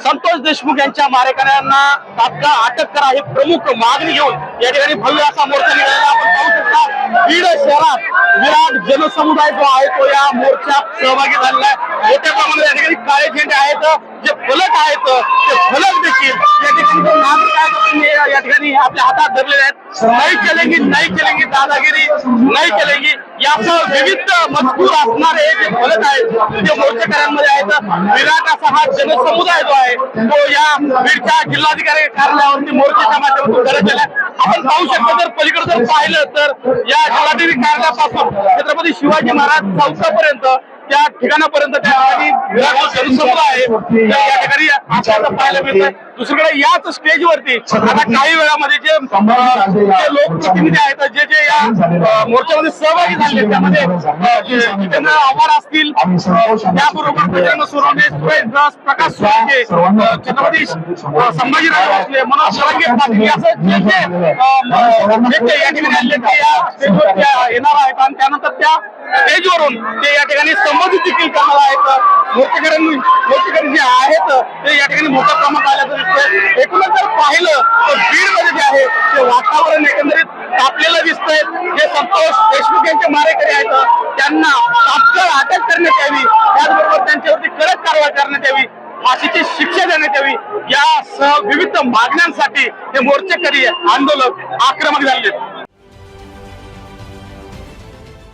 संतोष देशमुख यांच्या मारेकऱ्यांना तात्काळ अटक करा ही प्रमुख मागणी घेऊन या ठिकाणी भव्य असा मोर्चा निघाला आपण पाहू शकता बीड शहरात विराट जनसमुदाय जो आहे तो या मोर्चात सहभागी झालेला आहे. मोठ्या प्रमाणात या ठिकाणी काळे झेंडे आहेत जे फलक आहेत ते फलक देखील या ठिकाणी नागरिक ठिकाणी आपल्या हातात धरलेले आहेत. नाही चलेंगी नाही चलेंगी दादागिरी नाही चलेंगी याचं विविध मजकूर असणारे जे फलक आहेत ते मोर्चेकऱ्यांमध्ये आहेत विराट असा हा जनसमुदाय जो आहे तो या बीडच्या जिल्हाधिकारी कार्यालयावरती मोर्चेच्या माध्यमातून करत गेला आपण पाहू शकतो जर पलीकडे जर पाहिलं तर या जिल्हाधिकारी कार्यालयापासून छत्रपती शिवाजी महाराज चौकापर्यंत त्या ठिकाणापर्यंत त्या ठिकाणी आहे. या ठिकाणी पाहायला मिळतंय. दुसरीकडे याच स्टेजवरती आता काही वेळामध्ये जे लोकप्रतिनिधी आहेत जे जे या मोर्चामध्ये सहभागी झाले त्यामध्ये जितेंद्र आव्हाड असतील. त्याबरोबर बजरंग सोनवणे सुरेश प्रकाश अं, छत्रपती अं, संभाजीराजे भोसले मनोज सरंगे पाटील असं जे जे या ठिकाणी आले ते या स्टेजवरती येणार आहेत. आणि त्यानंतर त्या स्टेजवरून ते या ठिकाणी संबोधित देखील करणार आहेत मोर्चेकऱ्यांनी मोर्चेकरी जे आहेत ते या ठिकाणी मोठ्या प्रमाणात आल्याचं दिसतंय एकूणच जर पाहिलं तर बीडमध्ये जे आहे ते वातावरण एकंदरीत तापलेलं दिसतंय. जे संतोष देशमुख यांचे मारेकरी आहेत. त्यांना तात्काळ अटक करण्यात यावी. त्याचबरोबर त्यांच्यावरती कडक कारवाई करण्यात यावी. फाशीची शिक्षा देण्यात यावी. यासह विविध मागण्यांसाठी हे मोर्चेकरी आंदोलक आक्रमक झाले आहेत.